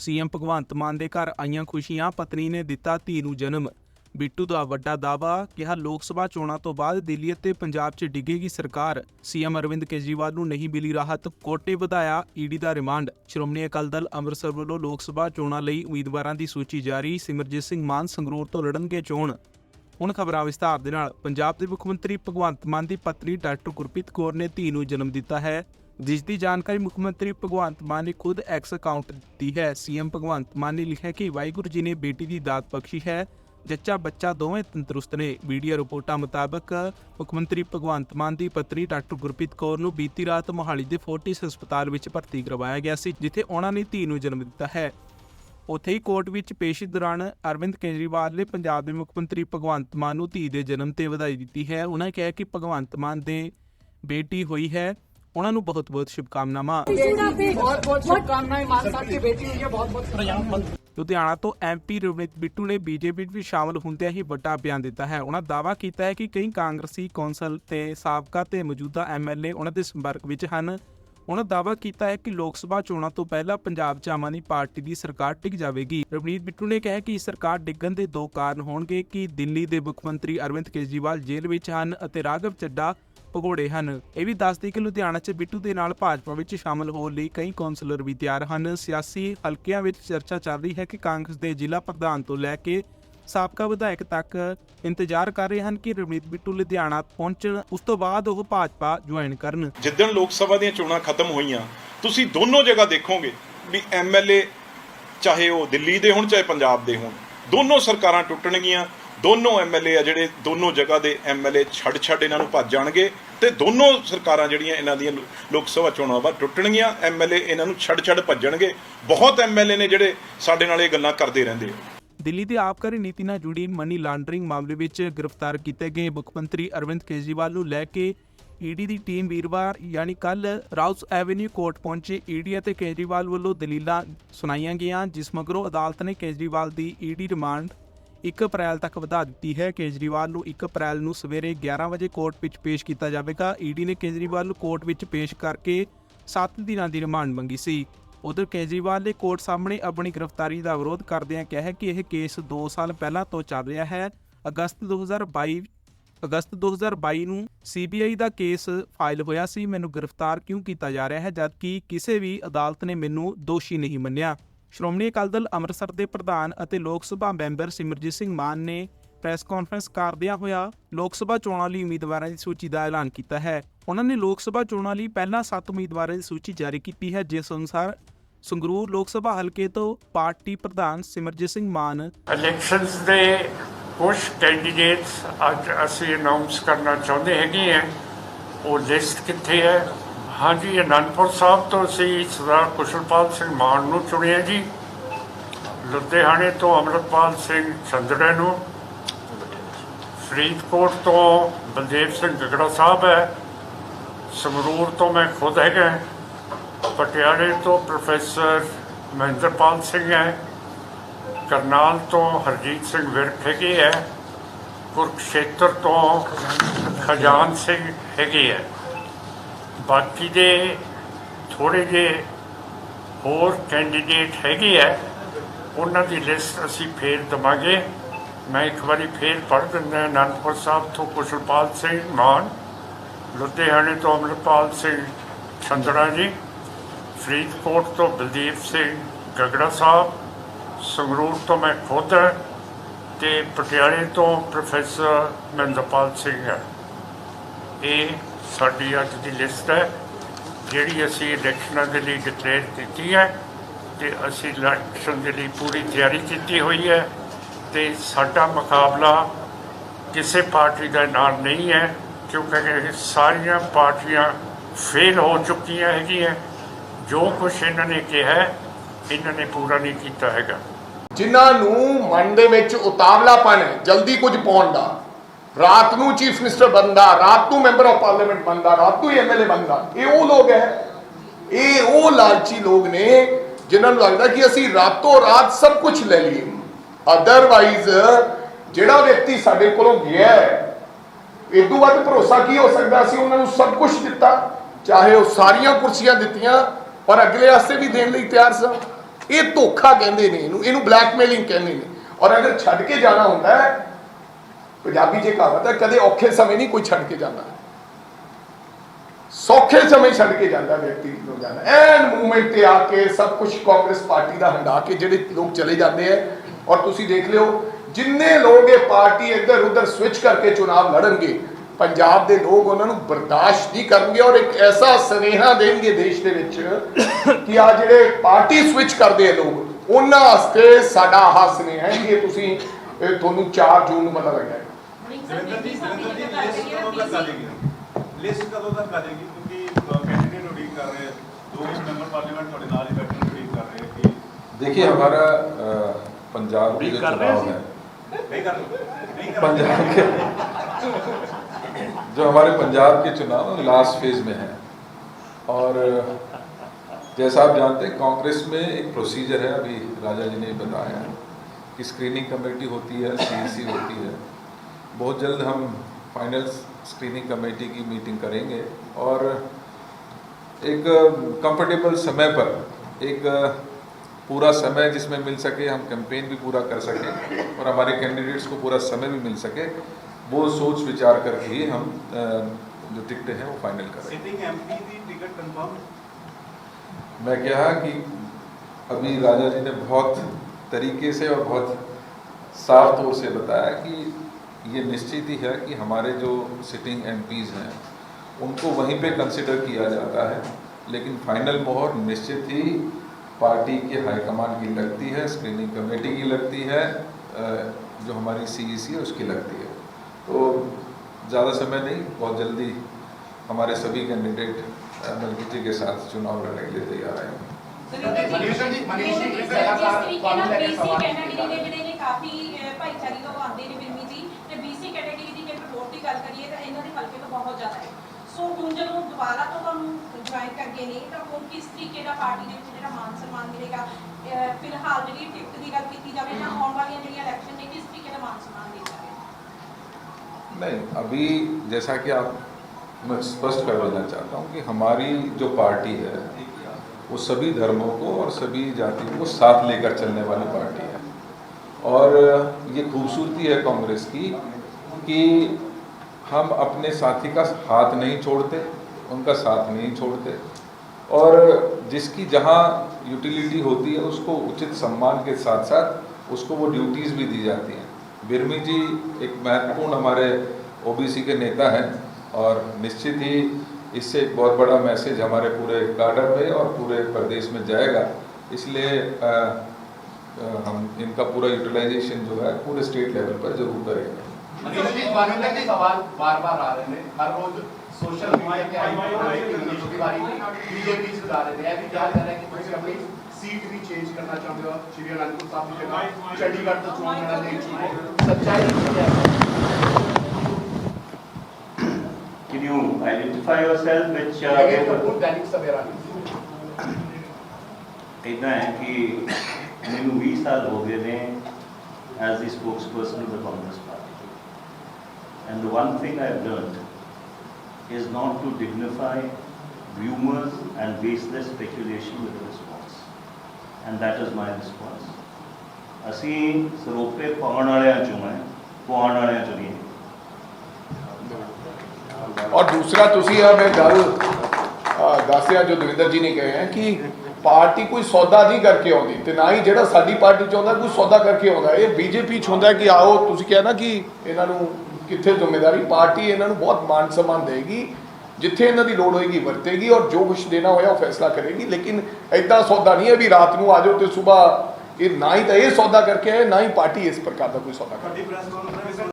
CM Bhagwant Mann ਦੇ ਘਰ ਆਈਆਂ ਖੁਸ਼ੀਆਂ ਪਤਨੀ ਨੇ ਦਿੱਤਾ ਧੀ ਨੂੰ ਜਨਮ। ਬਿੱਟੂ ਦਾ ਵੱਡਾ ਦਾਅਵਾ ਕਿਹਾ ਲੋਕ ਸਭਾ ਚੋਣਾਂ ਤੋਂ ਬਾਅਦ ਦਿੱਲੀ ਅਤੇ ਪੰਜਾਬ 'ਚ ਡਿੱਗੇਗੀ ਸਰਕਾਰ। ਸੀਐਮ ਅਰਵਿੰਦ ਕੇਜਰੀਵਾਲ ਨੂੰ ਨਹੀਂ ਮਿਲੀ ਰਾਹਤ, ਕੋਟੇ ਵਧਾਇਆ ਈਡੀ ਦਾ ਰਿਮਾਂਡ। ਸ਼੍ਰੋਮਣੀ ਅਕਾਲੀ ਦਲ ਅੰਮ੍ਰਿਤਸਰ ਵੱਲੋਂ ਲੋਕ ਸਭਾ ਚੋਣਾਂ ਲਈ ਉਮੀਦਵਾਰਾਂ ਦੀ ਸੂਚੀ ਜਾਰੀ, ਸਿਮਰਜੀਤ ਸਿੰਘ ਮਾਨ ਸੰਗਰੂਰ ਤੋਂ ਲੜਨਗੇ ਚੋਣ। ਹੁਣ ਖਬਰਾਂ ਵਿਸਤਾਰ ਦੇ ਨਾਲ, ਪੰਜਾਬ ਦੇ ਮੁੱਖ ਮੰਤਰੀ ਭਗਵੰਤ ਮਾਨ ਦੀ ਪਤਨੀ ਡਾਕਟਰ ਗੁਰਪ੍ਰੀਤ ਕੌਰ ਨੇ ਧੀ ਨੂੰ ਜਨਮ ਦਿੱਤਾ ਹੈ। ਜਿਸ ਦੀ ਜਾਣਕਾਰੀ ਮੁੱਖ ਮੰਤਰੀ ਭਗਵੰਤ ਮਾਨ ਨੇ ਖੁਦ ਐਕਸ ਅਕਾਊਂਟ ਦਿੱਤੀ ਹੈ। ਸੀਐਮ ਭਗਵੰਤ ਮਾਨ ਨੇ ਲਿਖਿਆ ਕਿ ਵਾਹਿਗੁਰੂ ਜੀ ਨੇ ਬੇਟੀ ਦੀ ਦਾਤ ਬਖਸ਼ੀ ਹੈ। ਜੱਚਾ ਬੱਚਾ ਦੋਵੇਂ ਤੰਦਰੁਸਤ ਨੇ। ਮੀਡੀਆ ਰਿਪੋਰਟਾਂ ਮੁਤਾਬਕ ਮੁੱਖ ਮੰਤਰੀ ਭਗਵੰਤ ਮਾਨ ਦੀ ਪਤਨੀ ਡਾਕਟਰ ਗੁਰਪ੍ਰੀਤ ਕੌਰ ਨੂੰ ਬੀਤੀ ਰਾਤ ਮੋਹਾਲੀ ਦੇ ਫੋਰਟਿਸ ਹਸਪਤਾਲ ਵਿੱਚ ਭਰਤੀ ਕਰਵਾਇਆ ਗਿਆ ਸੀ, ਜਿੱਥੇ ਉਹਨਾਂ ਨੇ ਧੀ ਨੂੰ ਜਨਮ ਦਿੱਤਾ ਹੈ। ਉੱਥੇ ਹੀ ਕੋਰਟ ਵਿੱਚ ਪੇਸ਼ੀ ਦੌਰਾਨ ਅਰਵਿੰਦ ਕੇਜਰੀਵਾਲ ਨੇ ਪੰਜਾਬ ਦੇ ਮੁੱਖ ਮੰਤਰੀ ਭਗਵੰਤ ਮਾਨ ਨੂੰ ਧੀ ਦੇ ਜਨਮ ਤੇ ਵਧਾਈ ਦਿੱਤੀ ਹੈ। ਉਹਨਾਂ ਕਿਹਾ ਕਿ ਭਗਵੰਤ ਮਾਨ ਦੇ ਬੇਟੀ ਹੋਈ ਹੈ। ਉਹਨਾਂ ਨੂੰ ਬਹੁਤ ਬਹੁਤ ਸ਼ੁਭਕਾਮਨਾਵਾਂ। ਬਹੁਤ ਬਹੁਤ ਸ਼ੁਭਕਾਮਨਾਵਾਂ ਮਾਨ ਸਾਹਿਬ ਦੀ ਬੇਟੀ ਹੋਈ ਹੈ ਬਹੁਤ ਬਹੁਤ ਪ੍ਰਯਾਸ ਲੁਧਿਆਣਾ ਤੋਂ ਐਮਪੀ ਰਵਨੀਤ ਬਿੱਟੂ ਨੇ ਬੀਜੇਪੀ ਵਿੱਚ ਸ਼ਾਮਲ ਹੁੰਦਿਆਂ ਹੀ ਵੱਡਾ ਬਿਆਨ ਦਿੱਤਾ ਹੈ। ਉਹਨਾਂ ਦਾਵਾ ਕੀਤਾ ਹੈ ਕਿ ਕਈ ਕਾਂਗਰਸੀ ਕੌਂਸਲ ਤੇ ਸਾਬਕਾ ਤੇ ਮੌਜੂਦਾ ਐਮਐਲਏ ਉਹਨਾਂ ਦੇ ਸੰਪਰਕ ਵਿੱਚ ਹਨ। ਉਹਨਾਂ ਦਾਵਾ ਕੀਤਾ ਹੈ ਕਿ ਲੋਕ ਸਭਾ ਚੋਣਾਂ ਤੋਂ ਪਹਿਲਾਂ ਪੰਜਾਬ 'ਚ ਆਮ ਆਦਮੀ ਪਾਰਟੀ ਦੀ ਸਰਕਾਰ ਟਿਕ ਜਾਵੇਗੀ। ਰਵਨੀਤ ਬਿੱਟੂ ਨੇ ਕਿਹਾ ਕਿ ਸਰਕਾਰ ਡਿੱਗਣ ਦੇ ਦੋ ਕਾਰਨ ਹੋਣਗੇ ਕਿ ਦਿੱਲੀ ਦੇ ਮੁੱਖ ਮੰਤਰੀ ਅਰਵਿੰਦ ਕੇਜਰੀਵਾਲ ਜੇਲ੍ਹ ਵਿੱਚ ਹਨ ਅਤੇ ਰਾਘਵ ਚੱਡਾ ਭਗੌੜੇ ਹਨ। ਇਹ ਵੀ ਦੱਸਦੇ ਕਿ ਲੁਧਿਆਣਾ 'ਚ ਬਿੱਟੂ ਦੇ ਨਾਲ ਭਾਜਪਾ ਵਿੱਚ ਸ਼ਾਮਲ ਹੋਣ ਲਈ ਕਈ ਕੌਂਸਲਰ ਵੀ ਤਿਆਰ ਹਨ। ਸਿਆਸੀ ਹਲਕਿਆਂ ਵਿੱਚ ਚਰਚਾ ਚੱਲ ਰਹੀ ਹੈ ਕਿ ਕਾਂਗਰਸ ਦੇ ਜ਼ਿਲ੍ਹਾ ਪ੍ਰਧਾਨ ਤੋਂ ਲੈ ਕੇ ਸਾਬਕਾ ਵਿਧਾਇਕ ਤੱਕ ਇੰਤਜ਼ਾਰ ਕਰ ਰਹੇ ਹਨ ਕਿ ਰਵਨੀਤ ਬਿੱਟੂ ਲੁਧਿਆਣਾ ਪਹੁੰਚਣ ਉਸ ਤੋਂ ਬਾਅਦ ਉਹ ਭਾਜਪਾ ਜੁਆਇਨ ਕਰਨ। ਜਿੱਦਣ ਲੋਕ ਸਭਾ ਦੀਆਂ ਚੋਣਾਂ ਖਤਮ ਹੋਈਆਂ, ਤੁਸੀਂ ਦੋਨੋਂ ਜਗ੍ਹਾ ਦੇਖੋਗੇ ਵੀ ਐਮਐਲਏ ਚਾਹੇ ਉਹ ਦਿੱਲੀ ਦੇ ਹੋਣ, ਚਾਹੇ ਪੰਜਾਬ ਦੇ ਹੋਣ, ਦੋਨੋਂ ਸਰਕਾਰਾਂ ਟੁੱਟਣਗੀਆਂ। ਦੋਨੋਂ ਐਮਐਲਏ ਆ ਜਿਹੜੇ ਦੋਨੋਂ ਜਗ੍ਹਾ ਦੇ ਐਮਐਲਏ ਛੱਡ ਛੱਡ ਇਹਨਾਂ ਨੂੰ ਭੱਜ ਜਾਣਗੇ ਤੇ ਦੋਨੋਂ ਸਰਕਾਰਾਂ ਜਿਹੜੀਆਂ ਇਹਨਾਂ ਦੀਆਂ ਲੋਕ ਸਭਾ ਚੋਣਾਂ ਬਾਅਦ ਟੁੱਟਣਗੀਆਂ ਐਮਐਲਏ ਇਹਨਾਂ ਨੂੰ ਛੱਡ ਛੱਡ ਭੱਜਣਗੇ। ਬਹੁਤ ਐਮਐਲਏ ਨੇ ਜਿਹੜੇ ਸਾਡੇ ਨਾਲ ਇਹ ਗੱਲਾਂ ਕਰਦੇ ਰਹਿੰਦੇ ਆ। ਦਿੱਲੀ ਦੀ ਆਬਕਾਰੀ ਨੀਤੀ ਨਾਲ ਜੁੜੀ ਮਨੀ ਲਾਂਡਰਿੰਗ ਮਾਮਲੇ ਵਿੱਚ ਗ੍ਰਿਫਤਾਰ ਕੀਤੇ ਗਏ ਮੁੱਖ ਮੰਤਰੀ ਅਰਵਿੰਦ ਕੇਜਰੀਵਾਲ ਨੂੰ ਲੈ ਕੇ ਈਡੀ ਦੀ ਟੀਮ ਵੀਰਵਾਰ, ਯਾਨੀ ਕੱਲ ਰਾਉਸ ਐਵੇਨਿਊ ਕੋਰਟ ਪਹੁੰਚੇ। ਈਡੀ ਅਤੇ ਕੇਜਰੀਵਾਲ ਵੱਲੋਂ ਦਲੀਲਾਂ ਸੁਣਾਈਆਂ ਗਈਆਂ, ਜਿਸ ਮਗਰੋਂ ਅਦਾਲਤ ਨੇ ਕੇਜਰੀਵਾਲ ਦੀ ਈਡੀ ਰਿਮਾਂਡ 1 ਅਪ੍ਰੈਲ ਤੱਕ ਵਧਾ ਦਿੱਤੀ ਹੈ। ਕੇਜਰੀਵਾਲ ਨੂੰ 1 ਅਪ੍ਰੈਲ ਨੂੰ ਸਵੇਰੇ 11 ਵਜੇ ਕੋਰਟ ਵਿੱਚ ਪੇਸ਼ ਕੀਤਾ ਜਾਵੇਗਾ। ਈਡੀ ਨੇ ਕੇਜਰੀਵਾਲ ਨੂੰ ਕੋਰਟ ਵਿੱਚ ਪੇਸ਼ ਕਰਕੇ 7 ਦਿਨਾਂ ਦੀ ਰਿਮਾਂਡ ਮੰਗੀ ਸੀ। ਉਧਰ ਕੇਜਰੀਵਾਲ ਨੇ ਕੋਰਟ ਸਾਹਮਣੇ ਆਪਣੀ ਗ੍ਰਿਫਤਾਰੀ ਦਾ ਵਿਰੋਧ ਕਰਦਿਆਂ ਕਿਹਾ ਕਿ ਇਹ ਕੇਸ 2 ਸਾਲ ਪਹਿਲਾਂ ਤੋਂ ਚੱਲ ਰਿਹਾ ਹੈ। ਅਗਸਤ 2022 ਅਗਸਤ 2022 ਨੂੰ ਸੀਬੀਆਈ ਦਾ ਕੇਸ ਫਾਈਲ ਹੋਇਆ ਸੀ। ਮੈਨੂੰ ਗ੍ਰਿਫਤਾਰ ਕਿਉਂ ਕੀਤਾ ਜਾ ਰਿਹਾ ਹੈ? ਜਦਕਿ ਕਿਸੇ ਵੀ ਅਦਾਲਤ ਨੇ ਮੈਨੂੰ ਦੋਸ਼ੀ ਨਹੀਂ ਮੰਨਿਆ। ਸ਼੍ਰੋਮਣੀ ਅਕਾਲੀ ਦਲ ਅੰਮ੍ਰਿਤਸਰ ਦੇ ਪ੍ਰਧਾਨ ਅਤੇ ਲੋਕ ਸਭਾ ਮੈਂਬਰ ਸਿਮਰਜੀਤ ਸਿੰਘ ਮਾਨ ਨੇ ਪ੍ਰੈਸ ਕਾਨਫਰੰਸ ਕਰਦਿਆਂ ਹੋਇਆ ਲੋਕ ਸਭਾ ਚੋਣਾਂ ਲਈ ਉਮੀਦਵਾਰਾਂ ਦੀ ਸੂਚੀ ਦਾ ਐਲਾਨ ਕੀਤਾ ਹੈ। ਉਹਨਾਂ ਨੇ ਲੋਕ ਸਭਾ ਚੋਣਾਂ ਲਈ ਪਹਿਲਾਂ 7 ਉਮੀਦਵਾਰਾਂ ਦੀ ਸੂਚੀ ਜਾਰੀ ਕੀਤੀ ਹੈ, ਜਿਸ ਅਨੁਸਾਰ ਸੰਗਰੂਰ ਲੋਕ ਸਭਾ ਹਲਕੇ ਤੋਂ ਪਾਰਟੀ ਪ੍ਰਧਾਨ ਸਿਮਰਜੀਤ ਸਿੰਘ ਮਾਨ ਇਲੈਕਸ਼ਨਸ ਦੇ ਕੁਝ ਕੈਂਡੀਡੇਟਸ ਅੱਜ ਅਸੀਂ ਅਨਾਉਂਸ ਕਰਨਾ ਚਾਹੁੰਦੇ ਹੈਗੇ ਆ ਉਹ ਲਿਸਟ ਕਿੱਥੇ ਹੈ? ਹਾਂਜੀ, ਅਨੰਦਪੁਰ ਸਾਹਿਬ ਤੋਂ ਅਸੀਂ ਸਰਦਾਰ ਕੁਸ਼ਲਪਾਲ ਸਿੰਘ ਮਾਨ ਨੂੰ ਚੁਣਿਆ ਜੀ। ਲੁਧਿਆਣੇ ਤੋਂ ਅਮਰਪਾਲ ਸਿੰਘ ਚੰਦੜੇ ਨੂੰ। ਫਰੀਦਕੋਟ ਤੋਂ ਬਲਦੇਵ ਸਿੰਘ ਗਗੜਾ ਸਾਹਿਬ ਹੈ। ਸੰਗਰੂਰ ਤੋਂ ਮੈਂ ਖੁਦ ਹੈਗਾ ਪਟਿਆਲੇ ਤੋਂ ਪ੍ਰੋਫੈਸਰ ਮਹਿੰਦਰਪਾਲ ਸਿੰਘ ਹੈ। ਕਰਨਾਲ ਤੋਂ ਹਰਜੀਤ ਸਿੰਘ ਵਿਰਕ ਹੈਗੇ ਹੈ। ਕੁਰਕਸ਼ੇਤਰ ਤੋਂ ਖਜਾਨ ਸਿੰਘ ਹੈਗੇ ਹੈ। ਬਾਕੀ ਦੇ ਥੋੜੇ ਜਿਹੇ ਹੋਰ ਕੈਂਡੀਡੇਟ ਹੈਗੇ ਹੈ ਉਹਨਾਂ ਦੀ ਲਿਸਟ ਅਸੀਂ ਫੇਰ ਦਵਾਂਗੇ। ਮੈਂ ਇੱਕ ਵਾਰੀ ਫੇਰ ਪੜ੍ਹ ਦਿੰਦਾ ਅਨੰਦਪੁਰ ਸਾਹਿਬ ਤੋਂ ਕੁਸ਼ਲਪਾਲ ਸਿੰਘ ਮਾਨ, ਲੁਧਿਆਣੇ ਤੋਂ ਅਮਰਪਾਲ ਸਿੰਘ ਚੰਦੜਾ ਜੀ, ਫਰੀਦਕੋਟ ਤੋਂ ਬਲਦੀਪ ਸਿੰਘ ਗਗੜਾ ਸਾਹਿਬ, ਸੰਗਰੂਰ ਤੋਂ ਮੈਂ ਖੁਦ ਤੇ ਪਟਿਆਲੇ ਤੋਂ ਪ੍ਰੋਫੈਸਰ ਮਹਿੰਦਰਪਾਲ ਸਿੰਘ ਹੈ। ਇਹ ਸਾਡੀ ਅੱਜ ਦੀ ਲਿਸਟ ਹੈ, ਜਿਹੜੀ ਅਸੀਂ ਇਲੈਕਸ਼ਨਾਂ ਦੇ ਲਈ ਡਿਕਲੇਅਰ ਕੀਤੀ ਹੈ ਤੇ ਅਸੀਂ ਇਲੈਕਸ਼ਨ ਦੇ ਲਈ ਪੂਰੀ ਤਿਆਰੀ ਕੀਤੀ ਹੋਈ ਹੈ ਤੇ ਸਾਡਾ ਮੁਕਾਬਲਾ ਕਿਸੇ ਪਾਰਟੀ ਦਾ ਨਾਲ ਨਹੀਂ ਹੈ, ਕਿਉਂਕਿ ਇਹ ਸਾਰੀਆਂ ਪਾਰਟੀਆਂ ਫੇਲ ਹੋ ਚੁੱਕੀਆਂ ਹੈਗੀਆਂ। ਜੋ ਕੁਝ ਇਹਨਾਂ ਨੇ ਕਿਹਾ, ਇਹਨਾਂ ਨੇ ਪੂਰਾ ਨਹੀਂ ਕੀਤਾ ਹੈਗਾ। ਜਿਨ੍ਹਾਂ ਨੂੰ ਮਨ ਦੇ ਵਿੱਚ ਉਤਾਵਲਾਪਨ ਹੈ, ਜਲਦੀ ਕੁਝ ਪਾਉਣ ਦਾ। ਰਾਤ ਨੂੰ ਚੀਫ ਮਿਨਿਸਟਰ ਬੰਦਾ ਰਾਤ ਨੂੰ ਮੈਂਬਰ ਆਫ ਪਾਰਲੀਮੈਂਟ ਬੰਦਾ ਰਾਤ ਨੂੰ ਐਮਐਲਏ ਬੰਦਾ ਇਹ ਉਹ ਲੋਕ ਹੈ ਇਹ ਉਹ ਲਾਲਚੀ ਲੋਕ ਨੇ ਜਿਨ੍ਹਾਂ ਨੂੰ ਲੱਗਦਾ ਕਿ ਅਸੀਂ ਰਾਤੋਂ ਰਾਤ ਸਭ ਕੁਝ ਲੈ ਲਈਏ ਅਦਰਵਾਈਜ਼ ਜਿਹੜਾ ਵਿਅਕਤੀ ਸਾਡੇ ਕੋਲੋਂ ਗਿਆ ਇਹ ਤੋਂ ਵੱਧ ਭਰੋਸਾ ਕੀ ਹੋ ਸਕਦਾ ਸੀ ਉਹਨਾਂ ਨੂੰ ਸਭ ਕੁਝ ਦਿੱਤਾ ਚਾਹੇ ਉਹ ਸਾਰੀਆਂ ਕੁਰਸੀਆਂ ਦਿੱਤੀਆਂ ਪਰ ਅਗਲੇ ਵਾਸਤੇ ਵੀ ਦੇਣ ਲਈ ਤਿਆਰ ਸਨ ਇਹ ਧੋਖਾ ਕਹਿੰਦੇ ਨੇ ਇਹਨੂੰ ਇਹਨੂੰ ਬਲੈਕਮੇਲਿੰਗ ਕਹਿੰਦੇ ਨੇ ਔਰ ਅਗਰ ਛੱਡ ਕੇ ਜਾਣਾ ਹੁੰਦਾ ਹੈ ਪੰਜਾਬੀ ਜੇ ਕਹਾਵਤ ਹੈ, ਕਦੇ ਔਖੇ ਸਮੇਂ ਨਹੀਂ ਕੋਈ ਛੱਡ ਕੇ ਜਾਂਦਾ। ਸੌਖੇ ਸਮੇਂ ਛੱਡ ਕੇ ਜਾਂਦਾ ਵਿਅਕਤੀ ਨੂੰ ਜਾਂਦਾ। ਐਨ ਮੂਵਮੈਂਟ ਤੇ ਆ ਕੇ ਸਭ ਕੁਝ ਕਾਂਗਰਸ ਪਾਰਟੀ ਦਾ ਹੰਡਾ ਕੇ ਜਿਹੜੇ ਲੋਕ ਚਲੇ ਜਾਂਦੇ ਐ। ਔਰ ਤੁਸੀਂ ਦੇਖ ਲਿਓ, ਜਿੰਨੇ ਲੋਕ ਇਹ ਪਾਰਟੀ ਇੱਧਰ ਉੱਧਰ ਸਵਿਚ ਕਰਕੇ ਚੁਣਾਵ ਲੜਨਗੇ, ਪੰਜਾਬ ਦੇ ਲੋਕ ਉਹਨਾਂ ਨੂੰ ਬਰਦਾਸ਼ਤ ਨਹੀਂ ਕਰਨਗੇ ਔਰ ਇੱਕ ਐਸਾ ਸੁਨੇਹਾ ਦੇਣਗੇ ਦੇਸ਼ ਦੇ ਵਿੱਚ ਕਿ ਆ ਜਿਹੜੇ ਪਾਰਟੀ ਸਵਿਚ ਕਰਦੇ ਆ ਲੋਕ, ਉਹਨਾਂ ਵਾਸਤੇ ਸਾਡਾ ਆਹ ਸੁਨੇਹਾ ਹੈ ਕਿ ਤੁਸੀਂ ਤੁਹਾਨੂੰ 4 ਜੂਨ ਨੂੰ ਪਤਾ ਲੱਗਿਆ। देखिए हमारा पंजाब के जो चुनाव है। पंजाब के जो हमारे पंजाब के चुनाव लास्ट फ़ेज़ में है। और जैसा आप जानते हैं कांग्रेस में एक प्रोसीजर है अभी राजा जी ने बताया कि स्क्रीनिंग कमेटी होती है सीईसी होती है। बहुत जल्द हम फाइनल स्क्रीनिंग कमेटी की मीटिंग करेंगे और एक कंफर्टेबल समय पर एक पूरा समय जिसमें मिल सके हम कैंपेन भी पूरा कर सकें और हमारे कैंडिडेट्स को पूरा समय भी मिल सके वो सोच विचार करके ही हम जो टिकट हैं वो फाइनल करें मैं क्या कि अभी राजा जी ने बहुत तरीके से और बहुत साफ़ तौर से बताया कि ये निश्चित ही है कि हमारे जो सिटिंग एमपीज़ हैं, उनको वहीं पे कंसिडर किया जाता है। लेकिन फाइनल मोहर निश्चित ही पार्टी के हाईकमान की लगती है स्क्रीनिंग कमेटी की लगती है जो हमारी सीईसी है, उसकी लगती है। तो ज़्यादा समय नहीं, बहुत जल्दी हमारे सभी कैंडिडेट जी के साथ चुनाव लड़ने के लिए तैयार आए हैं ਮਨੀਸ਼ ਜੀ, ਮਨੀਸ਼ ਜੀ, ਜਿਸ ਇੱਕ ਲਗਾਤਾਰ ਤਰੀਕੇ ਨਾਲ ਤੁਹਾਨੂੰ ਲੈ ਕੇ BC ਸਵਾਲ ਕੈਟਾਗਰੀ ਕੀਤਾ। ਦੇ ਜਿਹੜੇ ਨੇ ਕਾਫੀ ਅਹ, ਭਾਈਚਾਰੇ ਤੋਂ ਆਉਂਦੇ ਨੇ ਬਿਰਮੀ ਜੀ ਤੇ BC ਕੈਟਾਗਰੀ ਦੀ ਜੇਕਰ ਵੋਟ ਦੀ ਗੱਲ ਕਰੀਏ ਤਾਂ ਇਹਨਾਂ ਦੇ ਹਲਕੇ ਤੋਂ ਬਹੁਤ ਜ਼ਿਆਦਾ ਹੈ ਸੋ ਹੁਣ ਜਦੋਂ ਦੁਬਾਰਾ ਤੋਂ ਤੁਹਾਨੂੰ ਜੁਆਇਨ ਕਰ ਗਏ ਨੇ ਤਾਂ ਹੁਣ ਕਿਸ ਤਰੀਕੇ ਦਾ ਪਾਰਟੀ ਦੇ ਵਿੱਚ ਜਿਹੜਾ ਮਾਨ ਸਨਮਾਨ ਮਿਲੇਗਾ ਅਹ, ਫਿਲਹਾਲ ਜਿਹੜੀ ਟਿਕਟ ਦੀ ਗੱਲ ਕੀਤੀ ਜਾਵੇ ਤਾਂ ਆਉਣ ਵਾਲੀਆਂ ਜਿਹੜੀਆਂ ਇਲੈਕਸ਼ਨ ਨੇ ਕਿਸ ਤਰੀਕੇ ਦਾ ਮਾਨ ਸਨਮਾਨ ਦੇ ਜਾਵੇ नहीं अभी जैसा कि आप मैं स्पष्ट कर देना चाहता हूँ कि हमारी जो पार्टी है वो सभी धर्मों को और सभी जातियों को साथ लेकर चलने वाली पार्टी है। और ये खूबसूरती है कांग्रेस की कि हम अपने साथी का हाथ नहीं छोड़ते, उनका साथ नहीं छोड़ते। और जिसकी जहाँ यूटिलिटी होती है, उसको उचित सम्मान के साथ साथ उसको वो ड्यूटीज़ भी दी जाती हैं। बिरमी जी एक महत्वपूर्ण हमारे ओबीसी के नेता हैं और निश्चित ही इससे एक बहुत बड़ा मैसेज हमारे पूरे कार्डर में और पूरे प्रदेश में जाएगा। इसलिए हम इनका पूरा यूटिलाइजेशन जो है, पूरे स्टेट लेवल पर ज़रूर करेंगे। सवाल बार बार आ रहे हैं। हर रोज सोशल मीडिया के इंग्लिश के बारे में बीजेपी से रहे हैं। अभी क्या रहे हैं कि तुम अपनी सीट भी चेंज करना चाहते हो। श्री अनंतपुर साहब ने कहा चंडीगढ़ तो चुनाव लड़ने की सच्चाई identify yourself which uh, ਇਹ paper? ਕਪੂਰ ਦੈਨਿਕ ਸਵੇਰਾ ਇਦਾਂ ਹੈ ਕਿ ਮੈਨੂੰ 20 ਸਾਲ ਹੋ ਗਏ ਨੇ as the spokesperson of the Congress Party. And the one thing I have learned is not to dignify rumors and baseless speculation with a response. And that is my response. ਅਸੀਂ ਸਰੋਪੇ ਪਾਉਣ ਵਾਲਿਆਂ ਚੋਂ ਹੈ ਪਾਉਣ ਵਾਲਿਆਂ ਚੋਂ ਨਹੀਂ ਔਰ ਦੂਸਰਾ ਤੁਸੀਂ ਆ ਮੈਂ ਗੱਲ ਅ, ਦੱਸਿਆ ਜੋ ਦਵਿੰਦਰ ਜੀ ਨੇ ਕਹੇ ਹੈ ਕਿ ਪਾਰਟੀ ਕੋਈ ਸੌਦਾ ਨਹੀਂ ਕਰਕੇ ਆਉਂਦੀ ਤੇ ਨਾ ਹੀ ਜਿਹੜਾ ਸਾਡੀ ਪਾਰਟੀ ਚ ਆਉਂਦਾ ਕੋਈ ਸੌਦਾ ਕਰਕੇ ਆਉਂਦਾ ਇਹ ਬੀਜੇਪੀ ਚ ਹੁੰਦਾ ਕਿ ਆਓ ਤੁਸੀਂ ਕਿਹਾ ਨਾ ਕਿ ਇਹਨਾਂ ਨੂੰ ਕਿੱਥੇ ਜ਼ਿੰਮੇਵਾਰੀ ਪਾਰਟੀ ਇਹਨਾਂ ਨੂੰ ਬਹੁਤ ਮਾਨ ਸਨਮਾਨ ਦੇਗੀ ਜਿੱਥੇ ਇਹਨਾਂ ਦੀ ਲੋੜ ਹੋਏਗੀ ਵਰਤੇਗੀ ਔਰ ਜੋ ਕੁਝ ਦੇਣਾ ਹੋਇਆ ਉਹ ਫੈਸਲਾ ਕਰੇਗੀ ਲੇਕਿਨ ਐਦਾਂ ਸੌਦਾ ਨਹੀਂ ਹੈ ਵੀ ਰਾਤ ਨੂੰ ਆ ਜਾਓ ਤੇ ਸਵੇਰ ਇਹ ਨਾ ਹੀ ਤਾਂ ਇਹ ਸੌਦਾ ਕਰਕੇ ਆਏ ਨਾ ਹੀ ਪਾਰਟੀ ਇਸ ਪ੍ਰਕਾਰ ਦਾ ਕੋਈ ਸੌਦਾ ਕਰਦੀ